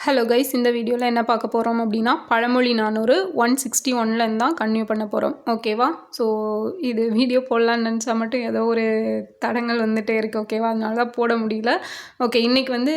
Hello guys இந்த வீடியோவில் என்ன பார்க்க போகிறோம் அப்படின்னா பழமொழி நானூறு ஒன் சிக்ஸ்டி ஒன்லேருந்து தான் கன்டினியூ பண்ண போகிறோம் ஓகேவா ஸோ இது வீடியோ போடலான்னு நினச்சா மட்டும் ஏதோ ஒரு தடங்கள் வந்துகிட்டே இருக்குது ஓகேவா அதனால தான் போட முடியல. ஓகே இன்றைக்கி வந்து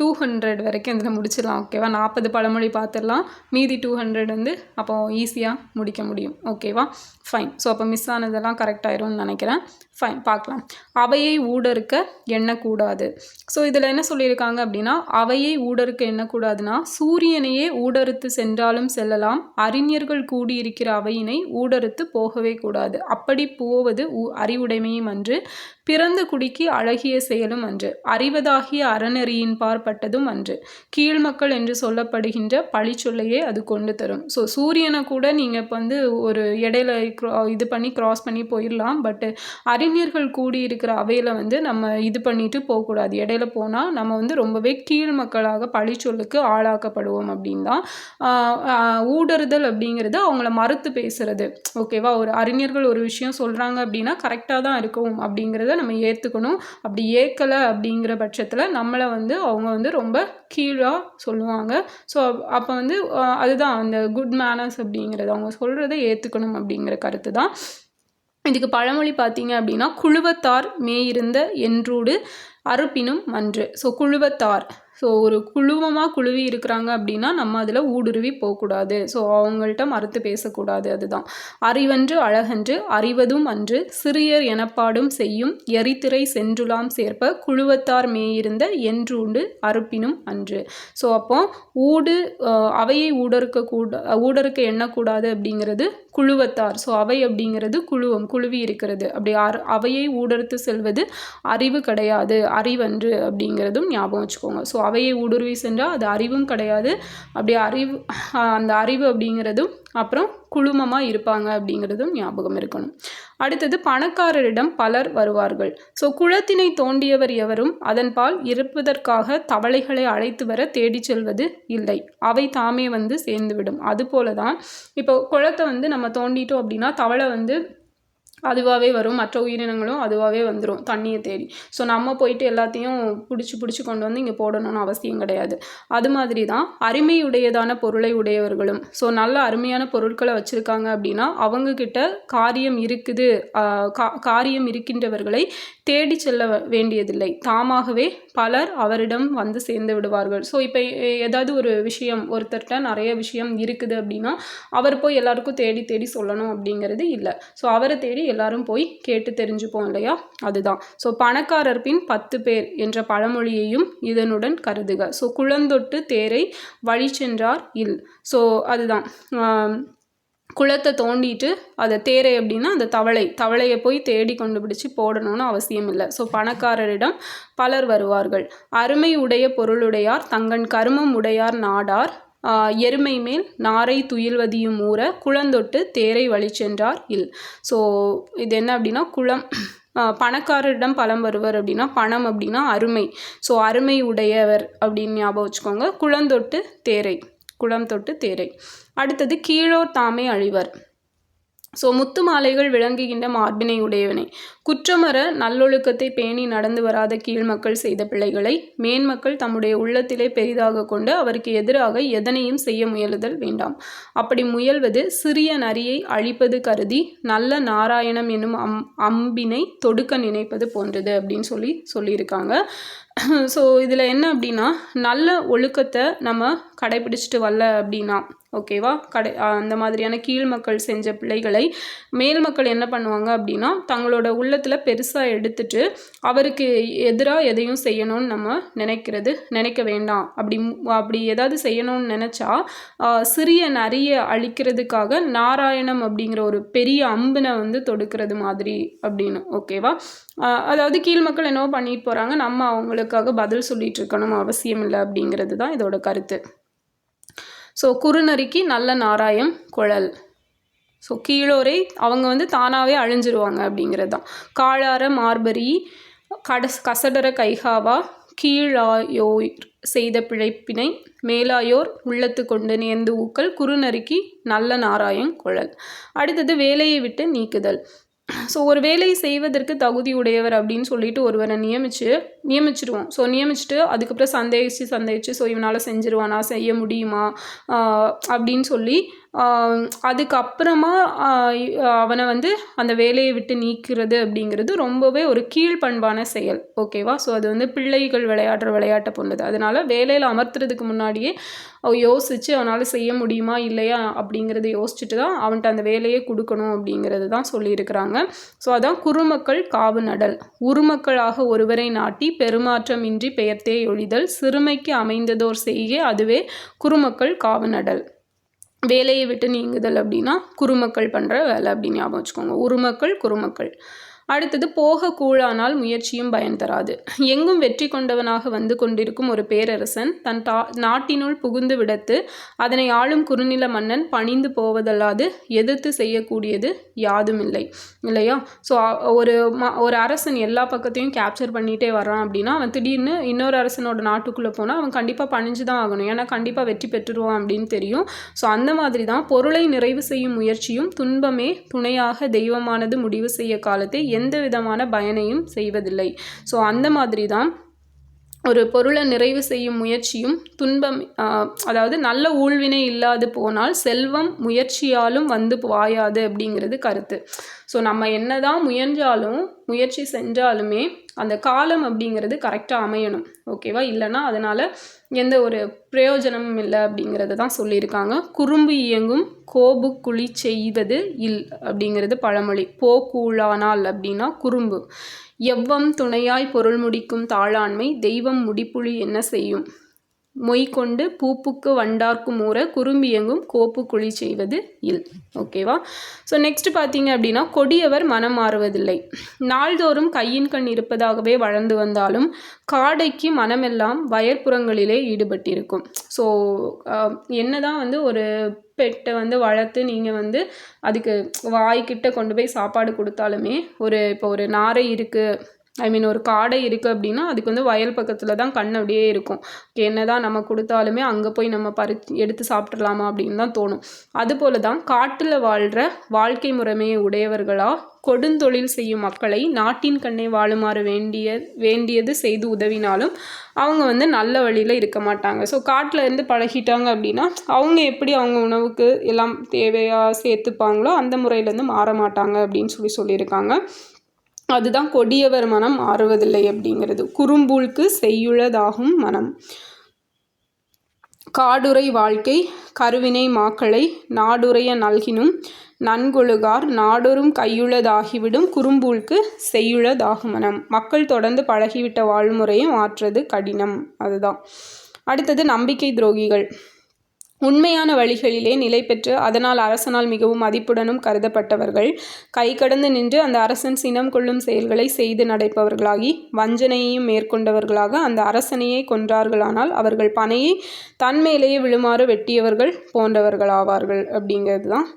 டூ ஹண்ட்ரட் வரைக்கும் இதில் முடிச்சிடலாம் ஓகேவா நாற்பது பழமொழி பார்த்துடலாம். மீதி டூ ஹண்ட்ரட் வந்து அப்போ ஈஸியாக முடிக்க முடியும் ஓகேவா ஃபைன் ஸோ அப்போ மிஸ் ஆனதெல்லாம் கரெக்டாயிரும்னு நினைக்கிறேன். ஃபைன் பார்க்கலாம். அவையை ஊடறுக்க எண்ணக்கூடாது. ஸோ இதில் என்ன சொல்லியிருக்காங்க அப்படின்னா அவையை ஊடறுக்க எண்ணக்கூடாதுன்னா சூரியனையே ஊடறுத்து சென்றாலும் செல்லலாம் அறிஞர்கள் கூடியிருக்கிற அவையினை ஊடறுத்து போகவே கூடாது. அப்படி போவது அறிவுடைமையும் அன்று பிறந்த குடிக்கு அழகிய செயலும் அன்று அறிவதாகிய அறநெறியின் பார்ப்பட்டதும் அன்று. கீழ்மக்கள் என்று சொல்லப்படுகின்ற பழிச்சொல்லையே அது கொண்டு தரும். ஸோ சூரியனை கூட நீங்கள் இப்போ வந்து ஒரு இடையில இது பண்ணி க்ராஸ் பண்ணி போயிடலாம் பட்டு அறிஞர்கள் கூடி இருக்கிற அவையில் வந்து நம்ம இது பண்ணிட்டு போகக்கூடாது. இடையில போனால் நம்ம வந்து ரொம்பவே கீழ் மக்களாக பழிச்சொல்லுக்கு ஆளாக்கப்படுவோம் அப்படின் தான் ஊடுறுதல் அப்படிங்கிறது அவங்கள மறுத்து பேசுறது. ஓகேவா ஒரு அறிஞர்கள் ஒரு விஷயம் சொல்கிறாங்க அப்படின்னா கரெக்டாக தான் இருக்கும் அப்படிங்கிறத நம்ம ஏற்றுக்கணும் அப்படி ஏற்கலை அப்படிங்கிற பட்சத்தில் நம்மளை வந்து அவங்க வந்து ரொம்ப கீழாக சொல்லுவாங்க. ஸோ அப்போ வந்து அதுதான் அந்த குட் மேனர்ஸ் அப்படிங்கிறது. அவங்க சொல்கிறத ஏற்றுக்கணும் அப்படிங்கிற கருத்து தான். இதுக்கு பழமொழி பார்த்தீங்க அப்படின்னா குழுவத்தார் மேயிருந்த என்றூடு அறுப்பினும் மன்று ஸோ குழுவத்தார். ஸோ ஒரு குழுவமாக குழுவி இருக்கிறாங்க அப்படின்னா நம்ம அதில் ஊடுருவி போகக்கூடாது. ஸோ அவங்கள்ட்ட மறுத்து பேசக்கூடாது அதுதான். அறிவன்று அழகன்று அறிவதும் அன்று சிறியர் எனப்பாடும் செய்யும் எரித்திரை சென்றுலாம் சேர்ப்ப குழுவத்தார் மேயிருந்த என்றுண்டு அறுப்பினும் அன்று. ஸோ அப்போ ஊடு அவையை ஊடறுக்க கூட ஊடறுக்க எண்ணக்கூடாது அப்படிங்கிறது குழுவத்தார். ஸோ அவை அப்படிங்கிறது குழுவம் குழுவி இருக்கிறது. அப்படி அவையை ஊடறுத்து செல்வது அறிவு கிடையாது. அறிவன்று அப்படிங்கிறதும் ஞாபகம் வச்சுக்கோங்க. ஸோ அவையை ஊடுருவி சென்றால் அது அறிவும் கிடையாது. அப்படி அறிவு அந்த அறிவு அப்படிங்கிறதும் அப்புறம் குழுமமாக இருப்பாங்க அப்படிங்கிறதும் ஞாபகம் இருக்கணும். அடுத்தது பணக்காரரிடம் பலர் வருவார்கள். ஸோ குளத்தினை தோண்டியவர் எவரும் அதன்பால் இருப்பதற்காக தவளைகளை அழைத்து வர தேடி செல்வது இல்லை. அவை தாமே வந்து சேர்ந்துவிடும். அதுபோல தான் இப்போ குளத்தை வந்து நம்ம தோண்டிட்டோம் அப்படின்னா தவளை வந்து அதுவாகவே வரும். மற்ற உயிரினங்களும் அதுவாகவே வந்துடும் தண்ணியை தேடி. ஸோ நம்ம போயிட்டு எல்லாத்தையும் பிடிச்சி பிடிச்சி கொண்டு வந்து இங்கே போடணும்னு அவசியம் கிடையாது. அது மாதிரி தான் அருமையுடையதான பொருளை உடையவர்களும். ஸோ நல்ல அருமையான பொருட்களை வச்சுருக்காங்க அப்படின்னா அவங்கக்கிட்ட காரியம் இருக்குது. கா காரியம் இருக்கின்றவர்களை தேடி செல்ல வேண்டியதில்லை. தாமாகவே பலர் அவரிடம் வந்து சேர்ந்து விடுவார்கள். ஸோ இப்போ ஏதாவது ஒரு விஷயம் ஒருத்தர்கிட்ட நிறைய விஷயம் இருக்குது அப்படின்னா அவர் போய் எல்லாருக்கும் தேடி தேடி சொல்லணும் அப்படிங்கிறது இல்லை. ஸோ அவரை தேடி எல்லாரும் போய் கேட்டு தெரிஞ்சுப்போம் இல்லையா? அதுதான். ஸோ பணக்காரர் பின் பத்து பேர் என்ற பழமொழியையும் இதனுடன் கருதுக. ஸோ குளந்தொட்டு தேரை வழி சென்றார் இல். ஸோ அதுதான். குளத்தை தோண்டிட்டு அதை தேரை அப்படின்னா அந்த தவளை தவளையை போய் தேடி கொண்டுபிடிச்சு போடணும்னு அவசியம் இல்லை. ஸோ பணக்காரரிடம் பலர் வருவார்கள். அருமை உடைய பொருளுடையார் தங்கள் கருமம் உடையார் நாடார் எருமை மேல் நாரை துயில்வதியும் ஊற குளந்தொட்டு தேரை வழி சென்றார் இல். ஸோ இது என்ன அப்படின்னா குளம் பணக்காரரிடம் பலம் வருவர் அப்படின்னா பணம் அப்படின்னா அருமை. ஸோ அருமை உடையவர் அப்படின்னு ஞாபகம் வச்சுக்கோங்க. குளந்தொட்டு தேரை குளம் தொட்டு தேரை. அடுத்தது கீழோர் தாமே அழிவர். ஸோ முத்து மாலைகள் விளங்குகின்ற மார்பினை உடையவனை. குற்றமர நல்லொழுக்கத்தை பேணி நடந்து வராத கீழ்மக்கள் செய்த பிள்ளைகளை மேன்மக்கள் தம்முடைய உள்ளத்திலே பெரிதாக கொண்டு அவருக்கு எதிராக எதனையும் செய்ய முயலுதல் வேண்டாம். அப்படி முயல்வது சிறிய நரியை அழிப்பது கருதி நல்ல நாராயணம் என்னும் அம் அம்பினை தொடுக்க நினைப்பது போன்றது அப்படின்னு சொல்லி சொல்லியிருக்காங்க. ஸோ இதில் என்ன அப்படின்னா நல்ல ஒழுக்கத்தை நம்ம கடைபிடிச்சிட்டு வரல அப்படின்னா ஓகேவா? கடை அந்த மாதிரியான கீழ் மக்கள் செஞ்ச பிள்ளைகளை மேல் மக்கள் என்ன பண்ணுவாங்க அப்படின்னா தங்களோட உள்ளத்தில் பெருசாக எடுத்துட்டு அவருக்கு எதிராக எதையும் செய்யணும்னு நம்ம நினைக்கிறது நினைக்க வேண்டாம். அப்படி அப்படி ஏதாவது செய்யணும்னு நினச்சா சிறிய நிறைய அழிக்கிறதுக்காக நாராயணம் அப்படிங்கிற ஒரு பெரிய அம்பினை வந்து தொடுக்கிறது மாதிரி அப்படின்னு ஓகேவா? அதாவது கீழ் மக்கள் என்னவோ பண்ணிட்டு போகிறாங்க நம்ம அவங்களுக்காக பதில் சொல்லிட்டு இருக்கணும் அவசியம் இல்லை அப்படிங்கிறது தான் இதோட கருத்து. ஸோ குறுநரிக்கு நல்ல நாராயம் குழல். ஸோ கீழோரை அவங்க வந்து தானாகவே அழிஞ்சிருவாங்க அப்படிங்கிறது தான். காளார மார்பரி கடஸ் கசடர கைகாவா கீழாயோர் செய்த பிழைப்பினை மேலாயோர் உள்ளத்து கொண்டு நேர்ந்து ஊக்கல் குறுநறுக்கி நல்ல நாராயம் குழல். அடுத்தது வேலையை விட்டு நீக்குதல். ஸோ ஒரு வேலையை செய்வதற்கு தகுதி உடையவர் அப்படின்னு சொல்லிட்டு ஒருவரை நியமித்து நியமிச்சிடுவோம் ஸோ நியமிச்சுட்டு அதுக்கப்புறம் சந்தேகிச்சு சந்தேகிச்சு ஸோ இவனால் செஞ்சிருவானா செய்ய முடியுமா அப்படின்னு சொல்லி அதுக்கப்புறமா அவனை வந்து அந்த வேலையை விட்டு நீக்கிறது அப்படிங்கிறது ரொம்பவே ஒரு கீழ்ப்பண்பான செயல். ஓகேவா? ஸோ அது வந்து பிள்ளைகள் விளையாடுற விளையாட்டை பொண்ணுது. அதனால் வேலையில் அமர்த்துறதுக்கு முன்னாடியே யோசித்து அவனால் செய்ய முடியுமா? இல்லையா? அப்படிங்கிறத யோசிச்சுட்டு தான் அவன்கிட்ட அந்த வேலையை கொடுக்கணும் அப்படிங்கிறது தான் சொல்லியிருக்கிறாங்க. ஸோ அதான் குறுமக்கள் காவு நடல். உருமக்களாக ஒருவரை நாட்டி பெருமாற்றமின்றி பெயர்த்தே ஒழிதல் சிறுமைக்கு அமைந்ததோர் செய்ய அதுவே குறுமக்கள் காவு நடல். வேலையை விட்டு நீங்குதல் அப்படின்னா குறுமக்கள் பண்ணுற வேலை அப்படின்னு ஞாபகம் வச்சுக்கோங்க. உருமக்கள் குறுமக்கள். அடுத்தது போக கூழானால் முயற்சியும் பயன் தராது. எங்கும் வெற்றி கொண்டவனாக வந்து கொண்டிருக்கும் ஒரு பேரரசன் தன் தா நாட்டினுள் புகுந்து விடத்து அதனை ஆளும் குறுநில மன்னன் பணிந்து போவதல்லாது எதிர்த்து செய்யக்கூடியது யாதுமில்லை இல்லையா? ஸோ ஒரு ம ஒரு அரசன் எல்லா பக்கத்தையும் கேப்சர் பண்ணிகிட்டே வர்றான் அப்படின்னா அவன் திடீர்னு இன்னொரு அரசனோட நாட்டுக்குள்ளே போனால் அவன் கண்டிப்பாக பணிஞ்சு தான் ஆகணும். ஏன்னா கண்டிப்பாக வெற்றி பெற்றுருவான் அப்படின்னு தெரியும். ஸோ அந்த மாதிரி தான் பொருளை நிறைவு செய்யும் முயற்சியும் துன்பமே துணையாக தெய்வமானது முடிவு செய்ய காலத்தை எந்த விதமான பயனையும் செய்வதில்லை. ஸோ அந்த மாதிரி தான் ஒரு பொருளை நிறைவு செய்யும் முயற்சியும் துன்பம் அதாவது நல்ல ஊழ்வினை இல்லாது போனால் செல்வம் முயற்சியாலும் வந்து வாயாது அப்படிங்கிறது கருத்து. ஸோ நம்ம என்னதான் முயன்றாலும் முயற்சி செஞ்சாலுமே அந்த காலம் அப்படிங்கிறது கரெக்டாக அமையணும். ஓகேவா இல்லைன்னா அதனால் எந்த ஒரு பிரயோஜனமும் இல்லை அப்படிங்கிறத தான் சொல்லியிருக்காங்க. குறும்பு இயங்கும் கோபு குழி செய்வது இல் அப்படிங்கிறது பழமொழி. போக்கூழானால் அப்படின்னா குறும்பு. எவ்வம் துணையாய் பொருள் முடிக்கும் தாளாண்மை தெய்வம் முடிப்புளி என்ன செய்யும்? மொய்கொண்டு பூப்புக்கு வண்டார்க்கு மூற குறும்பியங்கும் கோப்பு குழி செய்வது இல். ஓகேவா ஸோ நெக்ஸ்ட் பார்த்தீங்க அப்படின்னா கொடியவர் மனம் மாறுவதில்லை. நாள்தோறும் கையின் கண் இருப்பதாகவே வளர்ந்து வந்தாலும் காடைக்கு மனமெல்லாம் வயற்புறங்களிலே ஈடுபட்டிருக்கும். ஸோ என்னதான் வந்து ஒரு பெட்டை வந்து வளர்த்து நீங்கள் வந்து அதுக்கு வாய்க்கிட்ட கொண்டு போய் சாப்பாடு கொடுத்தாலுமே ஒரு இப்போ ஒரு நாரை இருக்குது ஐ மீன் ஒரு காடை இருக்குது அப்படின்னா அதுக்கு வந்து வயல் பக்கத்தில் தான் கண் அப்படியே இருக்கும். என்ன தான் நம்ம கொடுத்தாலுமே அங்கே போய் நம்ம பறி எடுத்து சாப்பிட்றலாமா அப்படின்னு தான் தோணும். அதுபோல தான் காட்டில் வாழ்கிற வாழ்க்கை முறைமையை உடையவர்களாக கொடுந்தொழில் செய்யும் மக்களை நாட்டின் கண்ணே வாழுமாறு வேண்டிய வேண்டியது செய்து உதவினாலும் அவங்க வந்து நல்ல வழியில் இருக்க மாட்டாங்க. ஸோ காட்டில் இருந்து பழகிட்டாங்க அப்படின்னா அவங்க எப்படி அவங்க உணவுக்கு எல்லாம் தேவையாக சேர்த்துப்பாங்களோ அந்த முறையிலேருந்து மாற மாட்டாங்க அப்படின்னு சொல்லி சொல்லியிருக்காங்க. அதுதான் கொடியவர் மனம் மாறுவதில்லை அப்படிங்கிறது. குறும்பூழ்க்கு செய்யுளதாகும் மனம். காடுரை வாழ்க்கை கருவினை மாக்களை நாடுரைய நல்கினும் நன்கொழுகார் நாடொரும் கையுள்ளதாகிவிடும் குறும்பூழ்க்கு செய்யுளதாகும் மனம். மக்கள் தொடர்ந்து பழகிவிட்ட வாழ்முறையை மாற்றுறது கடினம். அதுதான். அடுத்தது நம்பிக்கை துரோகிகள். உண்மையான வழிகளிலே நிலை பெற்று அதனால் அரசனால் மிகவும் மதிப்புடனும் கருதப்பட்டவர்கள். கை கடந்து நின்று அந்த அரசன் சினம் கொள்ளும் செயல்களை செய்து நடைப்பவர்களாகி வஞ்சனையையும் மேற்கொண்டவர்களாக அந்த அரசனையே கொன்றார்களானால் அவர்கள் பனையை தன்மேலேயே விழுமாறு வெட்டியவர்கள் போன்றவர்களாவார்கள் அப்படிங்கிறது தான்.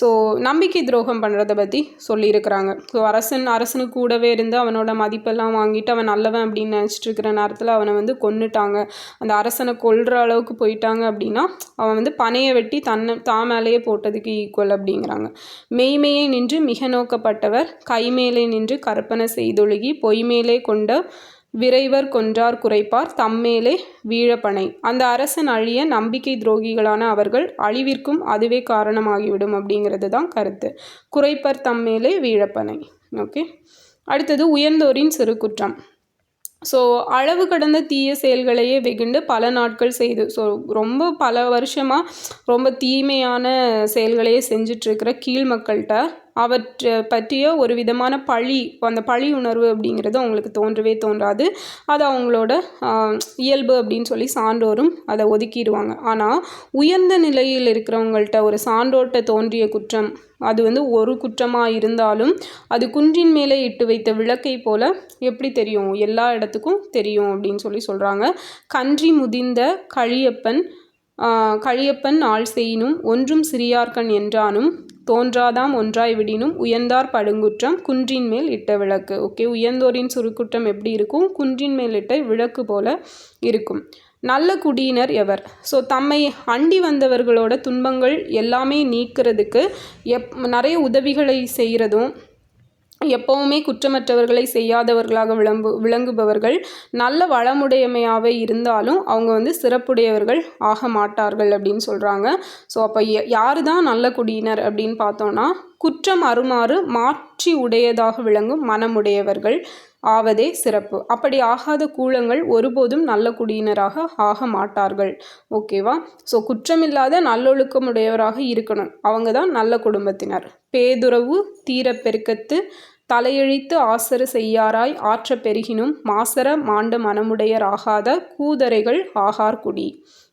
ஸோ நம்பிக்கை துரோகம் பண்ணுறத பற்றி சொல்லியிருக்கிறாங்க. ஸோ அரசன் அரசனுக்கு கூடவே இருந்து அவனோட மதிப்பெல்லாம் வாங்கிட்டு அவன் நல்லவன் அப்படின்னு நினச்சிட்டு இருக்கிற நேரத்தில் அவனை வந்து கொன்னுட்டாங்க. அந்த அரசனை கொல்ற அளவுக்கு போயிட்டாங்க அப்படின்னா அவன் வந்து பனையை வெட்டி தன்னை தான் மேலேயே போட்டதுக்கு ஈக்குவல் அப்படிங்கிறாங்க. மெய்மையை நின்று மிக நோக்கப்பட்டவர் கைமேலே நின்று கற்பனை செய்தொழுகி பொய்மேலே கொண்ட விரைவர் கொன்றார் குறைப்பார் தம்மேலே வீழப்பனை. அந்த அரசன் அழிய நம்பிக்கை துரோகிகளான அவர்கள் அழிவிற்கும் அதுவே காரணமாகிவிடும் அப்படிங்கிறது தான் கருத்து. குறைப்பர் தம்மேலே வீழப்பனை. ஓகே. அடுத்தது உயர்ந்தோரின் சிறு குற்றம் ஸோ அளவு கடந்த தீய செயல்களையே வெகுண்டு பல நாட்கள் செய்து. ஸோ ரொம்ப பல வருஷமாக ரொம்ப தீமையான செயல்களையே செஞ்சிட்ருக்கிற கீழ் மக்கள்கிட்ட அவற்றை பற்றிய ஒரு விதமான பழி அந்த பழி உணர்வு அப்படிங்கிறது அவங்களுக்கு தோன்றவே தோன்றாது. அது அவங்களோட இயல்பு அப்படின்னு சொல்லி சான்றோரும் அதை ஒதுக்கிடுவாங்க. ஆனால் உயர்ந்த நிலையில் இருக்கிறவங்கள்ட்ட ஒரு சான்றோட்ட தோன்றிய குற்றம் அது வந்து ஒரு குற்றமாக இருந்தாலும் அது குன்றின் மேலே இட்டு வைத்த விளக்கை போல எப்படி தெரியும்? எல்லா இடத்துக்கும் தெரியும் அப்படின்னு சொல்லி சொல்கிறாங்க கன்றி முதிர்ந்த கழியப்பன் கழியப்பன் ஆள் செய்யினும் ஒன்றும் சிறியார்கண் என்றானும் தோன்றாதாம் ஒன்றாய் விடினும் உயர்ந்தார் படுங்குற்றம் குன்றின் மேல் இட்ட விளக்கு. ஓகே உயர்ந்தோரின் சுருக்குற்றம் எப்படி இருக்கும்? குன்றின் மேல் இட்ட விளக்கு போல இருக்கும். நல்ல குடியினர் எவர்? ஸோ தம்மை அண்டி வந்தவர்களோட துன்பங்கள் எல்லாமே நீக்கிறதுக்கு எப் நிறைய உதவிகளை செய்கிறதும் எப்போவுமே குற்றமற்றவர்களை செய்யாதவர்களாக விளம்பு விளங்குபவர்கள் நல்ல வளமுடையமையாகவே இருந்தாலும் அவங்க வந்து சிறப்புடையவர்கள் ஆக மாட்டார்கள் அப்படின்னு சொல்கிறாங்க ஸோ அப்போ யார் தான் நல்ல குடியினர் அப்படின்னு பார்த்தோன்னா குற்றம் அருமாறு மாற்றி உடையதாக விளங்கும் மனமுடையவர்கள் ஆவதே சிறப்பு. அப்படி ஆகாத கூலங்கள் ஒருபோதும் நல்ல குடியினராக ஆக மாட்டார்கள். ஓகேவா ஸோ குற்றமில்லாத நல்லொழுக்கமுடையவராக இருக்கணும். அவங்க தான் நல்ல குடும்பத்தினர். பேதுறவு தீரப்பெருக்கத்து தலையெழித்து ஆசர செய்யாராய் ஆற்ற பெருகினும் மாசர மாண்ட மனமுடையராகாத கூதரைகள் ஆகார்குடி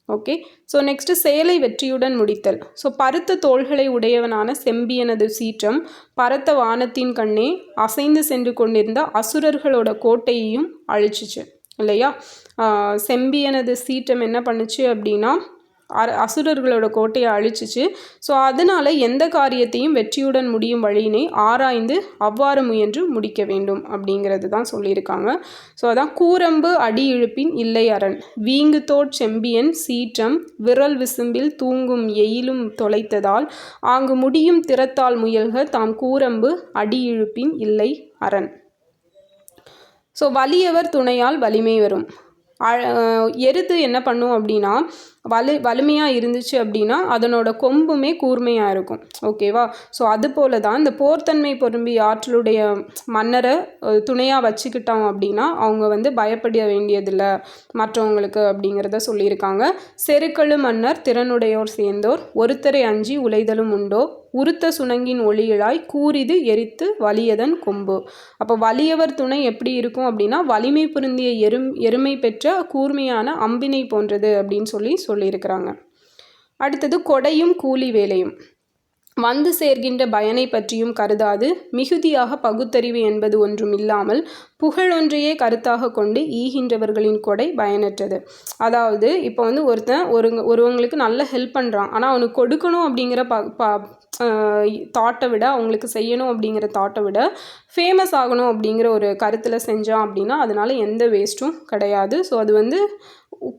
ஓகே. ஸோ நெக்ஸ்ட்டு செயலை வெற்றியுடன் முடித்தல். ஸோ பருத்த தோள்களை உடையவனான செம்பியனது சீற்றம் பரத்த வானத்தின் கண்ணே அசைந்து சென்று கொண்டிருந்த அசுரர்களோட கோட்டையையும் அழிச்சிச்சு. இல்லையா? செம்பியனது சீற்றம் என்ன பண்ணுச்சு அப்படின்னா அசுரர்களோட கோட்டையை அழிச்சிச்சு. ஸோ அதனால் எந்த காரியத்தையும் வெற்றியுடன் முடியும் வழியினை ஆராய்ந்து அவ்வாறு முயன்று முடிக்க வேண்டும் அப்படிங்கிறது தான் சொல்லியிருக்காங்க. ஸோ அதான் கூரம்பு அடி இழுப்பின் இல்லை அரண். வீங்குதோட் செம்பியன் சீற்றம் விரல் விசும்பில் தூங்கும் எயிலும் தொலைத்ததால் ஆங்கு முடியும் திறத்தால் முயல்க தாம் கூரம்பு அடி இழுப்பின் இல்லை அரண். ஸோ வலியவர் துணையால் வலிமை வரும். எருது என்ன பண்ணும் அப்படின்னா வலு வலிமையாக இருந்துச்சு அப்படின்னா அதனோட கொம்புமே கூர்மையாக இருக்கும். ஓகேவா? ஸோ அது போல தான் இந்த போர்த்தன்மை பொரும்பி ஆற்றலுடைய மன்னரை துணையாக வச்சுக்கிட்டோம் அப்படின்னா அவங்க வந்து பயப்பட வேண்டியதில்லை மற்றவங்களுக்கு அப்படிங்கிறத சொல்லியிருக்காங்க. செருக்களு மன்னர் திறனுடையோர் சேர்ந்தோர் ஒருத்தரை அஞ்சி உலைதலும் உண்டோ? உருத்த சுணங்கின் ஒளியிலாய் கூறிது எரித்து வலியதன் கொம்பு. அப்போ வலியவர் துணை எப்படி இருக்கும் அப்படின்னா வலிமை பொருந்திய எரும் எருமை பெற்ற கூர்மையான அம்பினை போன்றது அப்படின்னு சொல்லி சொல்லியிருக்கிறாங்க. அடுத்தது கொடையும் கூலி வேலையும். வந்து சேர்கின்ற பயனை பற்றியும் கருதாது. மிகுதியாக பகுத்தறிவு என்பது ஒன்றும் இல்லாமல் புகழொன்றையே கருத்தாக கொண்டு ஈகின்றவர்களின் கொடை பயனற்றது. அதாவது இப்போ வந்து ஒருத்தன் ஒரு ஒருவங்களுக்கு நல்ல ஹெல்ப் பண்ணுறான் ஆனால் அவனுக்கு கொடுக்கணும் அப்படிங்கிற ப ப தாட்டை விட அவங்களுக்கு செய்யணும் அப்படிங்கிற தாட்டை விட ஃபேமஸ் ஆகணும் அப்படிங்கிற ஒரு கருத்தில் செஞ்சான் அப்படின்னா அதனால் எந்த வேஸ்ட்டும் கிடையாது. ஸோ அது வந்து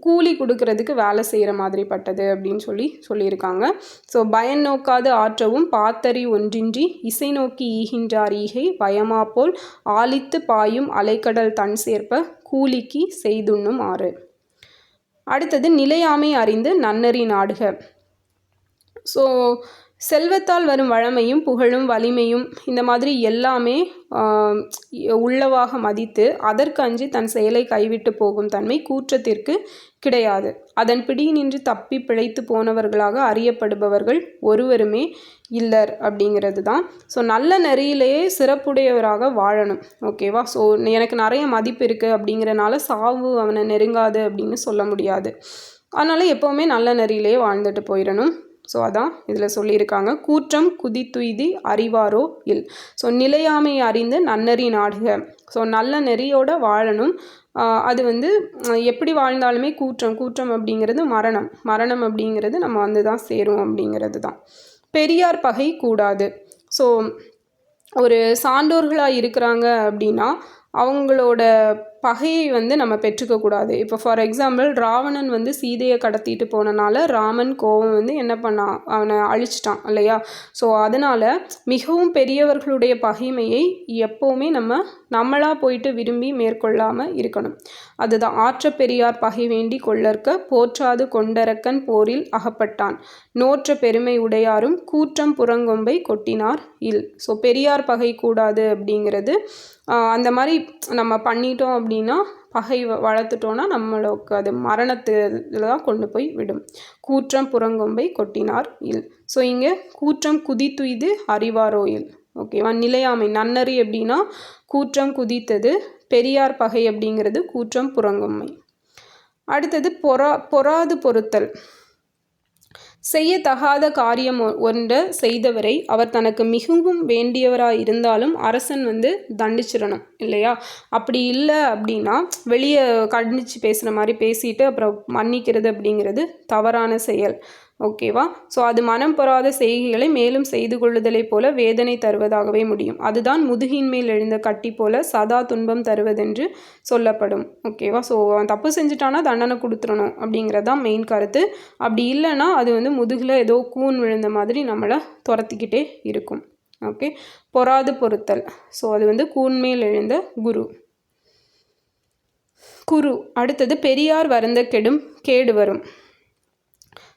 கூலி கொடுக்கறதுக்கு வேலை செய்கிற மாதிரி பட்டது அப்படின்னு சொல்லி சொல்லியிருக்காங்க. ஸோ பயன் நோக்காது ஆற்றவும் பாத்தறி ஒன்றின்றி இசை நோக்கி ஈகின்றார் ஈகை பயமா போல் ஆலித்து பாயும் அலைக்கடல் தன் சேர்ப்ப கூலிக்கு செய்துண்ணும் ஆறு. அடுத்தது நிலையாமை அறிந்து நன்னறி நாடுக. ஸோ செல்வத்தால் வரும் வழமையும் புகழும் வலிமையும் இந்த மாதிரி எல்லாமே உள்ளவாக மதித்து அதற்கு அஞ்சி தன் செயலை கைவிட்டு போகும் தன்மை கூற்றத்திற்கு கிடையாது. அதன் பிடியினின்று தப்பி பிழைத்து போனவர்களாக அறியப்படுபவர்கள் ஒருவருமே இல்லர் அப்படிங்கிறது தான். ஸோ நல்ல நெறியிலேயே சிறப்புடையவராக வாழணும். ஓகேவா ஸோ எனக்கு நிறைய மதிப்பு இருக்குது அப்படிங்கிறனால சாவு அவனை நெருங்காது அப்படின்னு சொல்ல முடியாது. அதனால் எப்போவுமே நல்ல நெறியிலேயே வாழ்ந்துட்டு போயிடணும். ஸோ அதான் இதில் சொல்லியிருக்காங்க. கூற்றம் குதித்துய்தி அறிவாரோ இல்? ஸோ நிலையாமை அறிந்து நன்னறி நாடுக. ஸோ நல்ல நெறியோடு வாழணும். அது வந்து எப்படி வாழ்ந்தாலுமே கூற்றம் கூற்றம் அப்படிங்கிறது மரணம். மரணம் அப்படிங்கிறது நம்ம வந்து தான் சேரும் அப்படிங்கிறது தான். பெரியார் பகை கூடாது. ஸோ ஒரு சான்றோர்களாக இருக்கிறாங்க அப்படின்னா அவங்களோட பகையை வந்து நம்ம பெற்றுக்கக்கூடாது இப்போ ஃபார் எக்ஸாம்பிள் ராவணன் வந்து சீதையை கடத்திட்டு போனனால ராமன் கோவம் வந்து என்ன பண்ணான் அவனை அழிச்சிட்டான் இல்லையா? ஸோ அதனால் மிகவும் பெரியவர்களுடைய பகைமையை எப்போவுமே நம்ம நம்மளாக போயிட்டு விரும்பி மேற்கொள்ளாமல் இருக்கணும். அதுதான். ஆற்ற பெரியார் பகை வேண்டி கொள்ளற்க போற்றாது கொண்டரக்கன் போரில் அகப்பட்டான். நோற்ற பெருமை உடையாரும் கூற்றம் புறங்கொம்பை கொட்டினார் இல். ஸோ பெரியார் பகை கூடாது அப்படிங்கிறது அந்த மாதிரி நம்ம பண்ணிட்டோம் அப்படின்னா பகை வளர்த்துட்டோன்னா நம்மளுக்கு அது மரணத்தில் தான் கொண்டு போய் விடும். கூற்றம் புறங்கொம்பை கொட்டினார் இல். ஸோ இங்கே கூற்றம் குதித்துய்து அறிவாரோ இல். ஓகேவா நிலையாமை. நன்னறி அப்படின்னா கூற்றம் குதித்தது பெரியார் பகை அப்படிங்கிறது கூற்றம் புறங்கொம்மை. அடுத்தது பொறா பொறாது பொருத்தல் செய்யத்தகாத காரியம் ஒன்றை செய்தவரை அவர் தனக்கு மிகவும் வேண்டியவராக இருந்தாலும் அரசன் வந்து தண்டிச்சிடணும் இல்லையா? அப்படி இல்லை அப்படின்னா வெளியே கண்டிச்சு பேசுகிற மாதிரி பேசிட்டு அப்புறம் மன்னிக்கிறது அப்படிங்கிறது தவறான செயல். ஓகேவா? ஸோ அது மனம் பெறாத செய்கைகளை மேலும் செய்து கொள்ளுதலை போல வேதனை தருவதாகவே முடியும். அதுதான் முதுகின் மேல் எழுந்த கட்டி போல சதா துன்பம் தருவதென்று சொல்லப்படும். ஓகேவா? ஸோ அவன் தப்பு செஞ்சுட்டானா தண்டனை கொடுத்துடணும் அப்படிங்கிறது தான் மெயின் கருத்து. அப்படி இல்லைன்னா அது வந்து முதுகில் ஏதோ கூன் விழுந்த மாதிரி நம்மளை துரத்திக்கிட்டே இருக்கும். ஓகே? பொறாது பொருத்தல் ஸோ அது வந்து கூன்மேல் எழுந்த குரு. குரு. அடுத்தது பெரியார் வருந்த கெடும் கேடு வரும்.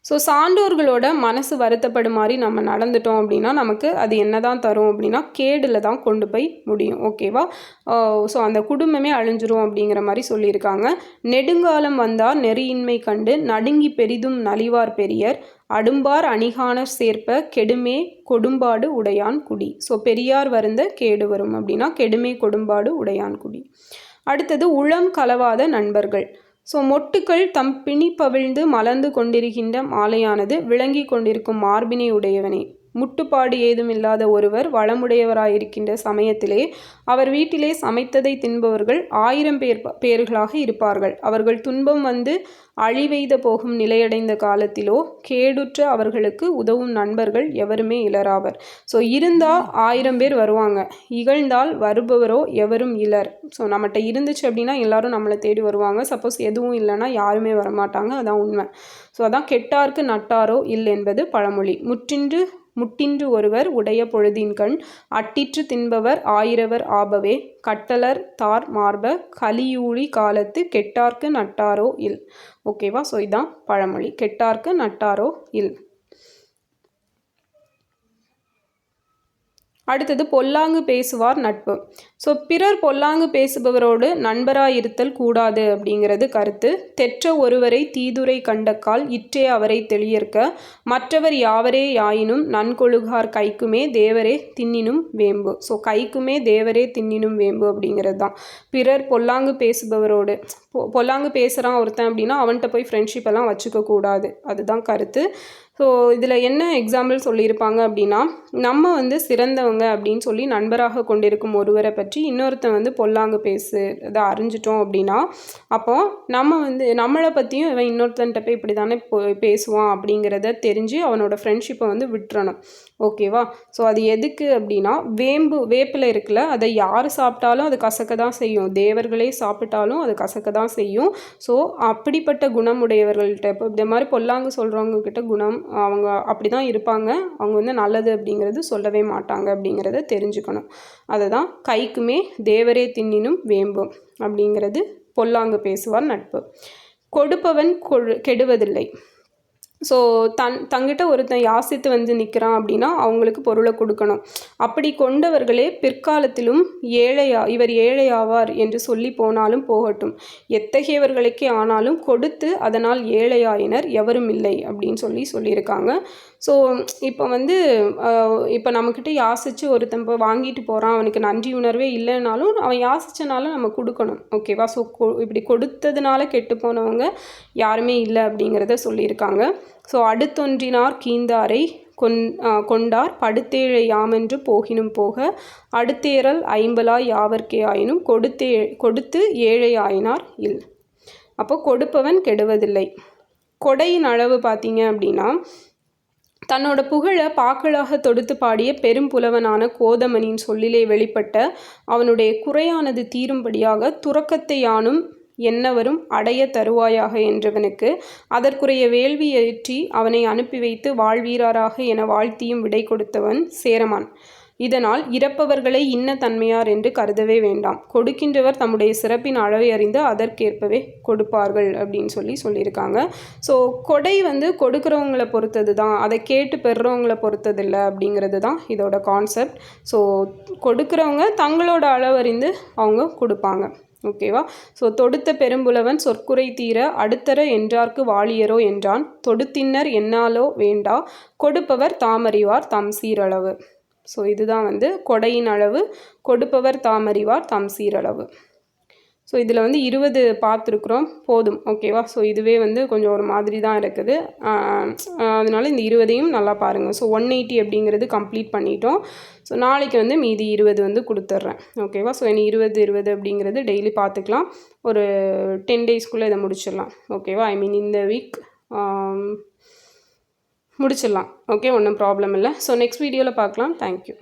ஸோ சான்றோர்களோட மனசு வருத்தப்படும் மாதிரி நம்ம நடந்துட்டோம் அப்படின்னா நமக்கு அது என்ன தான் தரும் அப்படின்னா கேடில் தான் கொண்டு போய் முடியும். ஓகேவா ஸோ uh, அந்த குடும்பமே அழிஞ்சிரும் அப்படிங்கிற மாதிரி சொல்லியிருக்காங்க. நெடுங்காலம் வந்தால் நெறியின்மை கண்டு நடுங்கி பெரிதும் நலிவார் பெரியர். அடும்பார் அணிகான சேர்ப்ப கெடுமே கொடும்பாடு உடையான் குடி. ஸோ பெரியார் வருந்த கேடு வரும் அப்படின்னா கெடுமே கொடும்பாடு உடையான் குடி. அடுத்தது உளம் கலவாத நண்பர்கள். ஸோ மொட்டுக்கள் தம் பிணி பவிழ்ந்து மலர்ந்து கொண்டிருக்கின்ற மாலையானது விளங்கி கொண்டிருக்கும் மார்பினை உடையவனே. முட்டுப்பாடு ஏதும் இல்லாத ஒருவர் வளமுடையவராயிருக்கின்ற சமயத்திலே அவர் வீட்டிலே சமைத்ததை தின்பவர்கள் ஆயிரம் பேர் பேர்களாக இருப்பார்கள். அவர்கள் துன்பம் வந்து அழிவெய்த போகும் நிலையடைந்த காலத்திலோ கேடுற்ற அவர்களுக்கு உதவும் நண்பர்கள் எவருமே இலராவர். ஸோ இருந்தால் ஆயிரம் பேர் வருவாங்க. இகழ்ந்தால் வருபவரோ எவரும் இலர். ஸோ நம்மகிட்ட இருந்துச்சு அப்படின்னா எல்லாரும் நம்மளை தேடி வருவாங்க. சப்போஸ் எதுவும் இல்லைன்னா யாருமே வரமாட்டாங்க. அதான் உண்மை. ஸோ அதான் கெட்டார்க்கு நட்டாரோ இல் என்பது பழமொழி. முற்றின்று முட்டின்று ஒருவர் உடைய பொழுதின்கண் அட்டிற்று தின்பவர் ஆயிரவர் ஆபவே. கட்டலர் தார் மார்ப கலியூழி காலத்து கெட்டார்க்கு நட்டாரோ இல். ஓகேவா? ஸோ இதான் பழமொழி. கெட்டார்க்கு நட்டாரோ இல். அடுத்தது பொல்லாங்கு பேசுவார் நட்பு. ஸோ பிறர் பொல்லாங்கு பேசுபவரோடு நண்பராயிருத்தல் கூடாது அப்படிங்கிறது கருத்து. தெற்ற ஒருவரை தீதுரை கண்டக்கால் இற்றே அவரை தெளியற்க மற்றவர் யாவரே யாயினும் நன்கொழுகார் கைக்குமே தேவரே தின்னினும் வேம்பு. ஸோ கைக்குமே தேவரே தின்னினும் வேம்பு அப்படிங்கிறது தான். பிறர் பொல்லாங்கு பேசுபவரோடு பொல்லாங்கு பேசுகிறான் ஒருத்தன் அப்படின்னா அவன்கிட்ட போய் ஃப்ரெண்ட்ஷிப் எல்லாம் வச்சுக்க கூடாது அதுதான் கருத்து. ஸோ இதில் என்ன எக்ஸாம்பிள் சொல்லியிருப்பாங்க அப்படின்னா நம்ம வந்து சிறந்தவங்க அப்படின்னு சொல்லி நண்பராக கொண்டிருக்கும் ஒருவரை பற்றி இன்னொருத்தன் வந்து பொல்லாங்க பேசு இதை அறிஞ்சிட்டோம் அப்படின்னா அப்போ நம்ம வந்து நம்மளை பற்றியும் இவன் இன்னொருத்தன்ட்ட போய் இப்படி தானே பேசுவான் அப்படிங்கிறத தெரிஞ்சு அவனோட ஃப்ரெண்ட்ஷிப்பை வந்து விட்டுறணும். ஓகேவா? ஸோ அது எதுக்கு அப்படின்னா வேம்பு வேப்பில் இருக்குல்ல அதை யார் சாப்பிட்டாலும் அது கசக்க தான் செய்யும். தேவர்களே சாப்பிட்டாலும் அது கசக்க தான் செய்யும். ஸோ அப்படிப்பட்ட குணமுடையவர்கள்ட்ட இப்போ இந்த மாதிரி பொல்லாங்கு சொல்கிறவங்க கிட்ட குணம் அவங்க அப்படி தான் இருப்பாங்க. அவங்க வந்து நல்லது அப்படிங்கிறது சொல்லவே மாட்டாங்க அப்படிங்கிறத தெரிஞ்சுக்கணும். அதை தான் கைக்குமே தேவரே தின்னினும் வேம்பும் அப்படிங்கிறது பொல்லாங்கு பேசுவார் நட்பு. கொடுப்பவன் கெடுவதில்லை. ஸோ தன் தங்கிட்ட ஒருத்தன் யாசித்து வந்து நிற்கிறான் அப்படின்னா அவங்களுக்கு பொருளை கொடுக்கணும். அப்படி கொண்டவர்களே பிற்காலத்திலும் ஏழையா இவர் ஏழையாவார் என்று சொல்லி போனாலும் போகட்டும். எத்தகையவர்களுக்கே ஆனாலும் கொடுத்து அதனால் ஏழையாயினர் எவரும் இல்லை அப்படின்னு சொல்லி சொல்லியிருக்காங்க. ஸோ இப்போ வந்து இப்போ நம்மக்கிட்ட யாசித்து ஒருத்தன் இப்போ வாங்கிட்டு போகிறான் அவனுக்கு நன்றி உணர்வே இல்லைனாலும் அவன் யாசிச்சனால நம்ம கொடுக்கணும். ஓகேவா ஸோ இப்படி கொடுத்ததுனால கெட்டு போனவங்க யாருமே இல்லை அப்படிங்கிறத சொல்லியிருக்காங்க. ஸோ அடுத்தொன்றினார் கீந்தாரை கொன் கொண்டார். படுத்தேழை யாமென்று போகினும் போக அடுத்தேறல் ஐம்பலாய் யாவர்க்கே ஆயினும் கொடுத்தே கொடுத்து ஏழை ஆயினார் இல். அப்போ கொடுப்பவன் கெடுவதில்லை. கொடையின் அளவு பார்த்தீங்க அப்படின்னா தன்னோட புகழை பாக்களாக தொடுத்து பாடிய பெரும் புலவனான கோதமனின் சொல்லிலே வெளிப்பட்ட அவனுடைய குறையானது தீரும்படியாக துறக்கத்தை யானும் என்னவரும் அடைய தருவாயாக என்றவனுக்கு அதற்குரிய வேள்வியேற்றி அவனை அனுப்பி வைத்து வாழ்வீராராக என வாழ்த்தியும் விடை கொடுத்தவன் சேரமான். இதனால் இறப்பவர்களை இன்ன தன்மையார் என்று கருதவே வேண்டாம். கொடுக்கின்றவர் தம்முடைய சிறப்பின் அளவை அறிந்து அதற்கேற்பவே கொடுப்பார்கள் அப்படின்னு சொல்லி சொல்லியிருக்காங்க. ஸோ கொடை வந்து கொடுக்குறவங்களை பொறுத்தது தான் அதை கேட்டு பெறுறவங்களை பொறுத்ததில்லை அப்படிங்கிறது தான் இதோட கான்செப்ட் ஸோ கொடுக்குறவங்க தங்களோட அளவறிந்து அவங்க கொடுப்பாங்க. ஓகேவா ஸோ தொடுத்த பெரும்புலவன் சொற்குறை தீர அடுத்தர என்றார்க்கு வாழியரோ என்றான். தொடுத்தின்னர் என்னாலோ வேண்டா கொடுப்பவர் தாமறிவார் தம் சீரளவு. ஸோ இதுதான் வந்து கொடையின் அளவு. கொடுப்பவர் தாமறிவார் தம் சீரளவு. ஸோ இதில் வந்து இருபது பார்த்துருக்குறோம். போதும். ஓகேவா ஸோ இதுவே வந்து கொஞ்சம் ஒரு மாதிரி தான் இருக்குது அதனால இந்த இருபதையும் நல்லா பாருங்கள் ஸோ ஒன் எயிட்டி அப்படிங்கிறது கம்ப்ளீட் பண்ணிட்டோம். ஸோ நாளைக்கு வந்து மீதி இருபது வந்து கொடுத்துட்றேன். ஓகேவா ஸோ இனி இருபது இருபது அப்படிங்கிறது டெய்லி பார்த்துக்கலாம். ஒரு டென் டேஸ்க்குள்ளே இதை முடிச்சிடலாம். ஓகேவா ஐ மீன் இந்த வீக் முடிச்சிடலாம். ஓகே ஒன்றும் ப்ராப்ளம் இல்லை. ஸோ நெக்ஸ்ட் வீடியோவில் பார்க்கலாம். தேங்க்யூ